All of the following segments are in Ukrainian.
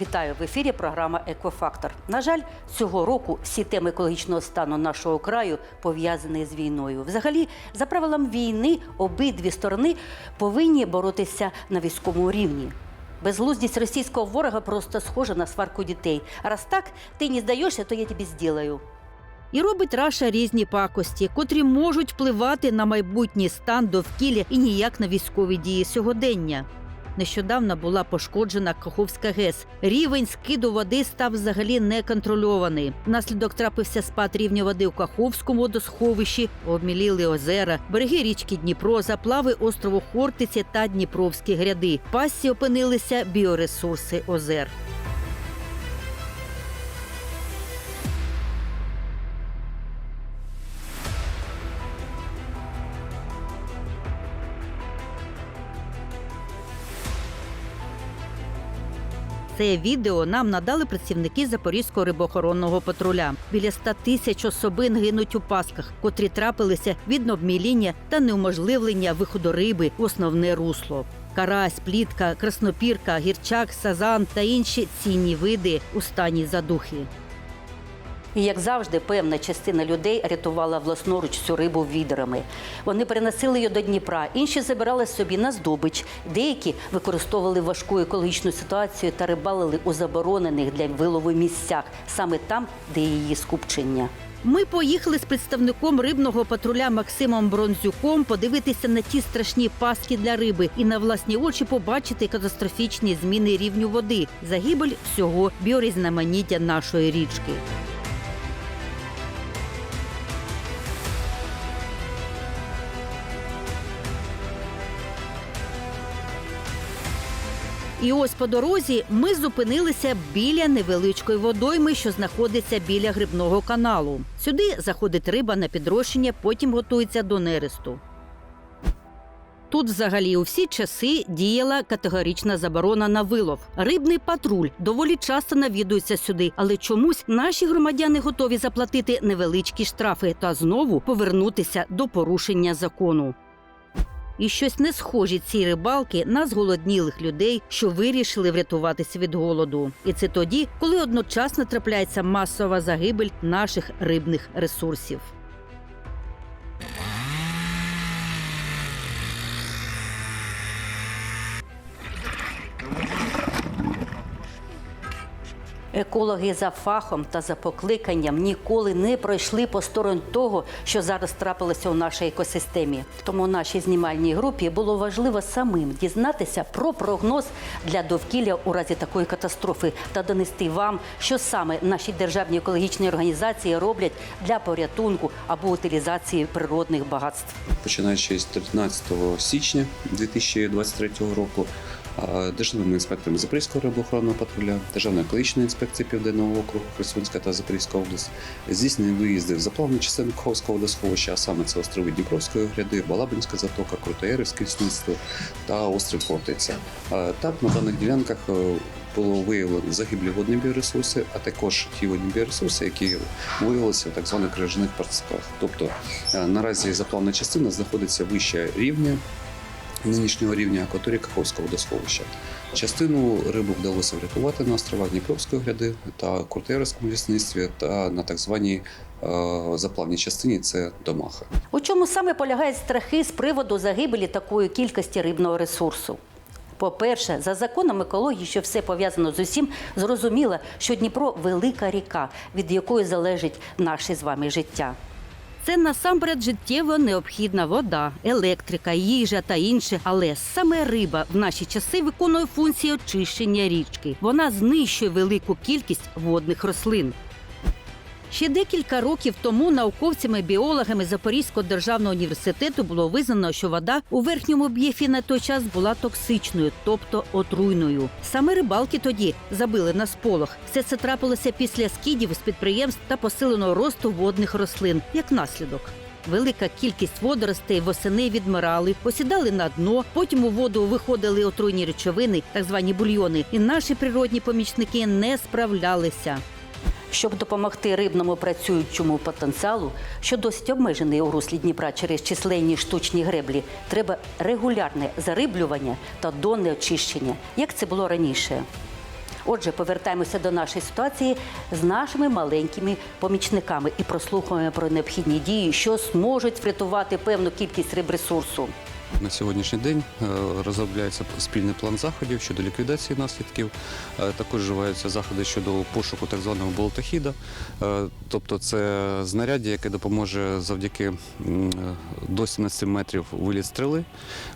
Вітаю в ефірі. Програма Екофактор. На жаль, цього року всі теми екологічного стану нашого краю пов'язані з війною. Взагалі, за правилам війни, обидві сторони повинні боротися на військовому рівні. Безглуздість російського ворога просто схожа на сварку дітей. Раз так, ти не здаєшся, то я тобі зділаю. І робить Раша різні пакості, котрі можуть впливати на майбутній стан довкілля і ніяк на військові дії сьогодення. Нещодавно була пошкоджена Каховська ГЕС. Рівень скиду води став взагалі неконтрольований. Внаслідок трапився спад рівня води у Каховському водосховищі, обміліли озера, береги річки Дніпро, заплави острову Хортиці та Дніпровські гряди. Пасі опинилися біоресурси озер. Це відео нам надали працівники Запорізького рибоохоронного патруля. Біля 100 тисяч особин гинуть у пасках, котрі трапилися від обміління та неуможливлення виходу риби в основне русло. Карась, плітка, краснопірка, гірчак, сазан та інші цінні види у стані задухи. І як завжди, певна частина людей рятувала власноруч цю рибу відрами. Вони переносили її до Дніпра, інші забирали собі на здобич. Деякі використовували важку екологічну ситуацію та рибалили у заборонених для вилову місцях, саме там, де її скупчення. Ми поїхали з представником рибного патруля Максимом Бронзюком подивитися на ті страшні пастки для риби і на власні очі побачити катастрофічні зміни рівню води, загибель всього біорізноманіття нашої річки. І ось по дорозі ми зупинилися біля невеличкої водойми, що знаходиться біля грибного каналу. Сюди заходить риба на підрощення, потім готується до нересту. Тут взагалі у всі часи діяла категорична заборона на вилов. Рибний патруль доволі часто навідується сюди, але чомусь наші громадяни готові заплатити невеличкі штрафи та знову повернутися до порушення закону. І щось не схожі ці рибалки на зголоднілих людей, що вирішили врятуватися від голоду. І це тоді, коли одночасно трапляється масова загибель наших рибних ресурсів. Екологи за фахом та за покликанням ніколи не пройшли по сторону того, що зараз трапилося у нашій екосистемі. Тому нашій знімальній групі було важливо самим дізнатися про прогноз для довкілля у разі такої катастрофи та донести вам, що саме наші державні екологічні організації роблять для порятунку або утилізації природних багатств. починаючи з 13 січня 2023 року. Державними інспекторами Запорізького рибоохоронного патруля, Державної екологічної інспекції Південного округу Херсонська та Запорізька область здійснені виїзди в заплавні частини Каховського водосховища, а саме це острови Дніпровської гряди, Балабинська затока, Крутоярівське лісництво та острів Фортиця. А, Так, на даних ділянках е, було виявлено загиблі водні біоресурси, а також ті водні біоресурси, які виявилися в так званих крижаних парцках. Тобто е, наразі заплавна частина знаходиться вище рівня нинішнього рівня акваторії Каховського водосховища. Частину рибу вдалося врятувати на островах Дніпровської гряди та Куртейровському лісництві та на так званій е, заплавній частині це Домаха. У чому саме полягають страхи з приводу загибелі такої кількості рибного ресурсу? По-перше, за законом екології, що все пов'язано з усім, зрозуміло, що Дніпро велика ріка, від якої залежить наше з вами життя. Це насамперед життєво необхідна вода, електрика, їжа та інше. Але саме риба в наші часи виконує функцію очищення річки. Вона знищує велику кількість водних рослин. Ще декілька років тому науковцями-біологами Запорізького державного університету було визнано, що вода у верхньому б'єфі на той час була токсичною, тобто отруйною. Саме рибалки тоді забили на сполох. Все це трапилося після скидів з підприємств та посиленого росту водних рослин як наслідок. Велика кількість водоростей восени відмирали, посідали на дно. Потім у воду виходили отруйні речовини, так звані бульйони, і наші природні помічники не справлялися. Щоб допомогти рибному працюючому потенціалу, що досить обмежений у руслі Дніпра через численні штучні греблі, треба регулярне зариблювання та донне очищення, як це було раніше. Отже, повертаємося до нашої ситуації з нашими маленькими помічниками і прослухаємо про необхідні дії, що зможуть врятувати певну кількість рибресурсу. На сьогоднішній день е, розробляється спільний план заходів щодо ліквідації наслідків. Е, Також вживаються заходи щодо пошуку так званого болотохіда. Е, Тобто це знаряддя, яке допоможе завдяки до 17 метрів виліт стріли.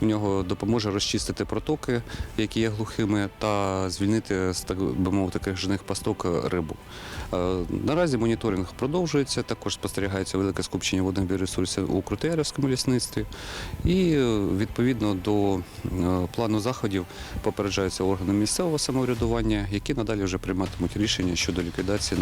В нього допоможе розчистити протоки, які є глухими, та звільнити з так би мовити крижаних пасток рибу. Наразі моніторинг продовжується. Також спостерігається велике скупчення водних біоресурсів у Крутеярівському лісництві. І відповідно до е, плану заходів попереджаються органи місцевого самоврядування, які надалі вже прийматимуть рішення щодо ліквідації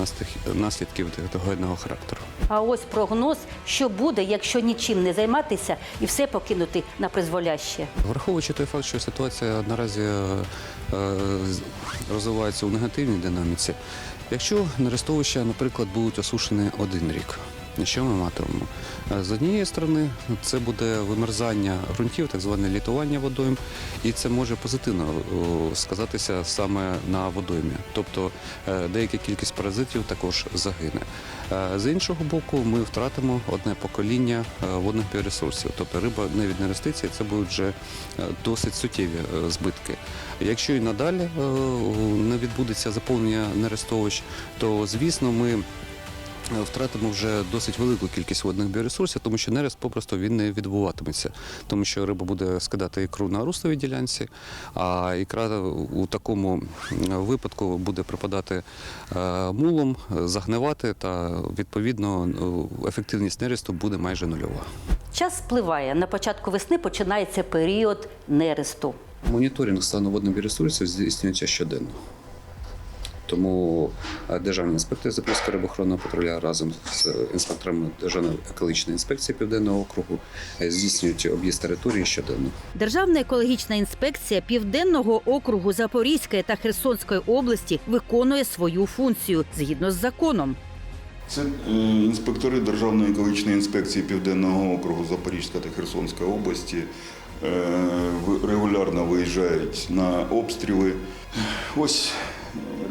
наслідків- техногенного характеру. А ось прогноз, що буде, якщо нічим не займатися і все покинути на призволяще. Враховуючи той факт, що ситуація наразі е, е, розвивається у негативній динаміці, якщо нерестовища, наприклад, будуть осушені один рік. Що ми матимемо? Е, З однієї сторони, це буде вимерзання ґрунтів, так зване літування водойм, і це може позитивно сказатися саме на водоймі. Тобто е, деяка кількість паразитів також загине. Е, З іншого боку, ми втратимо одне покоління е, водних біоресурсів. Тобто риба не від нерестиції, це будуть вже е, досить суттєві е, збитки. Якщо і надалі е, не відбудеться заповнення нерестовищ, то звісно ми. Е, Втратимо вже досить велику кількість водних біоресурсів, тому що нерест попросту він не відбуватиметься, тому що риба буде скидати ікру на русловій ділянці, а ікра у такому випадку буде припадати е, мулом, загнивати, та відповідно е, ефективність нересту буде майже нульова. Час спливає. На початку весни починається період нересту. Моніторинг стану водних біоресурсів здійснюється щоденно. Тому е, державні інспектори Запорізького рибоохоронного патруля разом з інспекторами Державної екологічної інспекції Південного округу е, здійснюють об'їзд території щоденно. Державна екологічна інспекція Південного округу Запорізької та Херсонської області виконує свою функцію згідно з законом. Це е, інспектори Державної екологічної інспекції Південного округу Запорізька та Херсонської області регулярно виїжджають на обстріли. Ось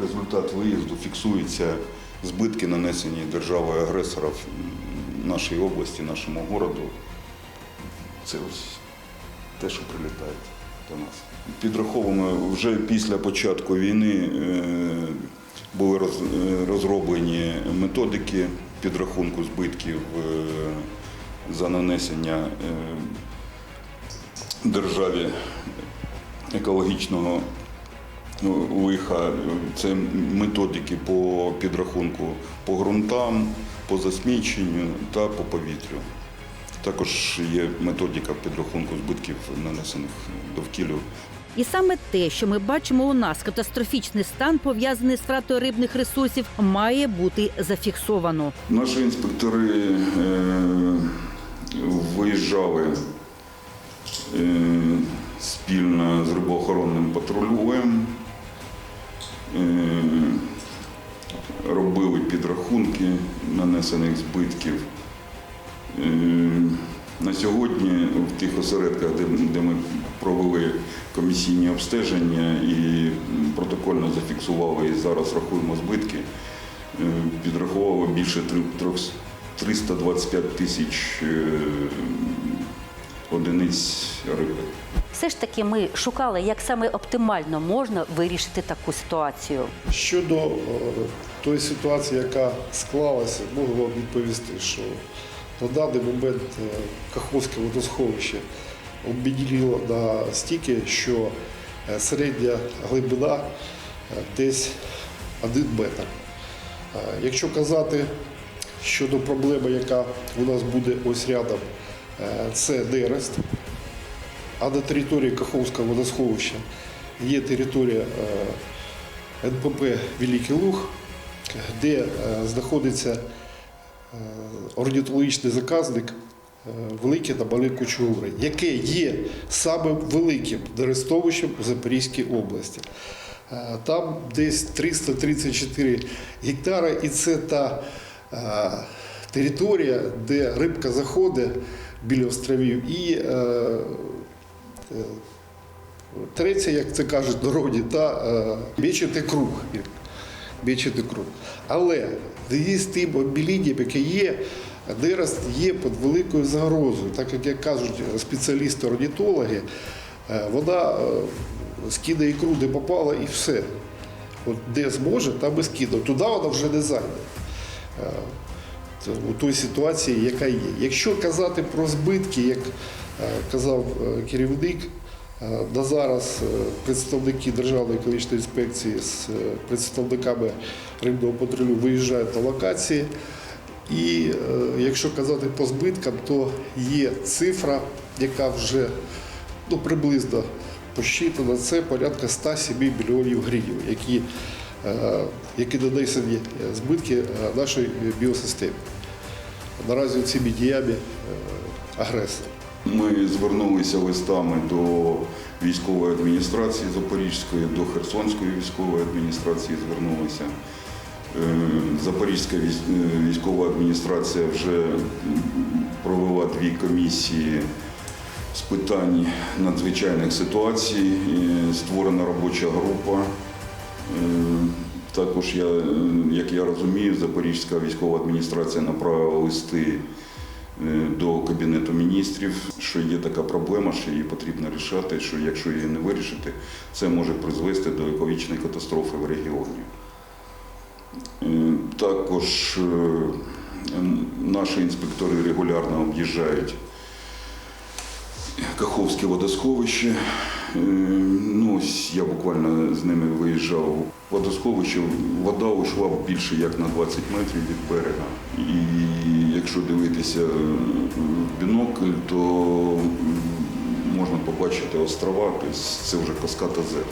результат виїзду фіксується збитки, нанесені державою агресора нашій області, нашому городу. Це ось те, що прилітає до нас. Підраховуємо вже після початку війни е, були е, розроблені методики підрахунку збитків е, за нанесення державі екологічного лиха. Це методики по підрахунку по ґрунтам, по засміченню та по повітрю. Також є методика підрахунку збитків, нанесених довкіллю І саме те, що ми бачимо у нас, катастрофічний стан, пов'язаний з втратою рибних ресурсів, має бути зафіксовано. Наші інспектори е, виїжджали е, спільно з рибоохоронним патрулем, е, робили підрахунки нанесених збитків. Е, на сьогодні в тих осередках, де, ми провели комісійні обстеження і протокольно зафіксували і зараз рахуємо збитки, е, підрахували більше трьох- 325 тисяч е, одиниць риби. Все ж таки ми шукали, як саме оптимально можна вирішити таку ситуацію. Щодо е, тої ситуації, яка склалася, можу вам відповісти, що на даний момент е, Каховське водосховище обмініло настільки, що е, середня глибина е, десь 1 метр. Е, Якщо казати щодо проблеми, яка у нас буде ось рядом, це нерест. А на території Каховського водосховища є територія е, НПП Великий Луг, де е, знаходиться е, орнітологічний заказник е, Велике та Мале Кучугури, яке є самим великим нерестовищем у Запорізькій області. Е, Там десь 334 гектари, і це та е, територія, де рибка заходить біля островів. І е, е, третя, як це кажуть народі, та е, бічити круг. Бічити круг. Але з тим обілінням, яке є, нерест є під великою загрозою. Так як як кажуть спеціалісти-орнітологи, е, вона е, скидає ікру, де попала, і все. От де зможе, там і скидає. Туди вона вже не зайде. У той ситуації, яка є. Якщо казати про збитки, як е, казав е, керівник, на зараз е, представники Державної екологічної інспекції з представниками рибного патрулю виїжджають на локації. І якщо казати по збиткам, то є цифра, яка вже ну, приблизно посчитана, це порядка 107 мільйонів гривень, які, які нанесені збитки нашій біосистемі. Наразі цими діями е, агресора. Ми звернулися листами до військової адміністрації Запорізької, до Херсонської військової адміністрації звернулися. Е, Запорізька е, військова адміністрація вже провела дві комісії з питань надзвичайних ситуацій. Створена робоча група. Також я, як я розумію, Запорізька військова адміністрація направила листи е, до Кабінету міністрів, що є така проблема, що її потрібно рішати, що якщо її не вирішити, це може призвести до екологічної катастрофи в регіоні. Е, Також е, наші інспектори регулярно об'їжджають Каховське водосховище. Ну, ось я буквально з ними виїжджав. В Водосховище вода йшла більше як на 20 метрів від берега. І якщо дивитися е, в бінокль, то можна побачити острова, це вже Каскад Азер.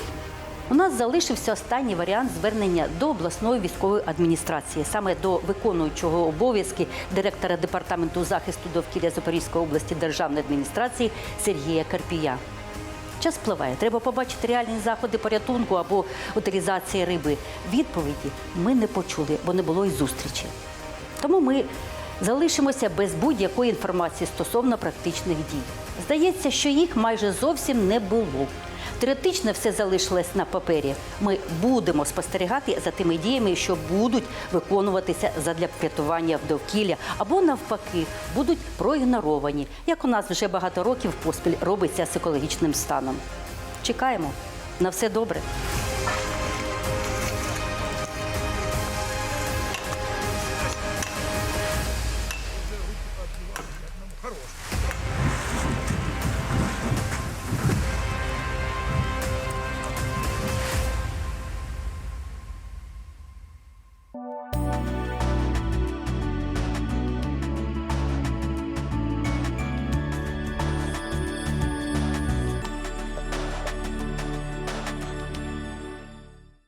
У нас залишився останній варіант звернення до обласної військової адміністрації, саме до виконуючого обов'язки директора департаменту захисту довкілля Запорізької області державної адміністрації Сергія Карпія. Час пливає. Треба побачити реальні заходи порятунку або утилізації риби. Відповіді ми не почули, бо не було і зустрічі. Тому ми залишимося без будь-якої інформації стосовно практичних дій. Здається, що їх майже зовсім не було. Теоретично все залишилось на папері. Ми будемо спостерігати за тими діями, що будуть виконуватися задля врятування довкілля, або навпаки будуть проігноровані, як у нас вже багато років поспіль робиться з екологічним станом. Чекаємо на все добре.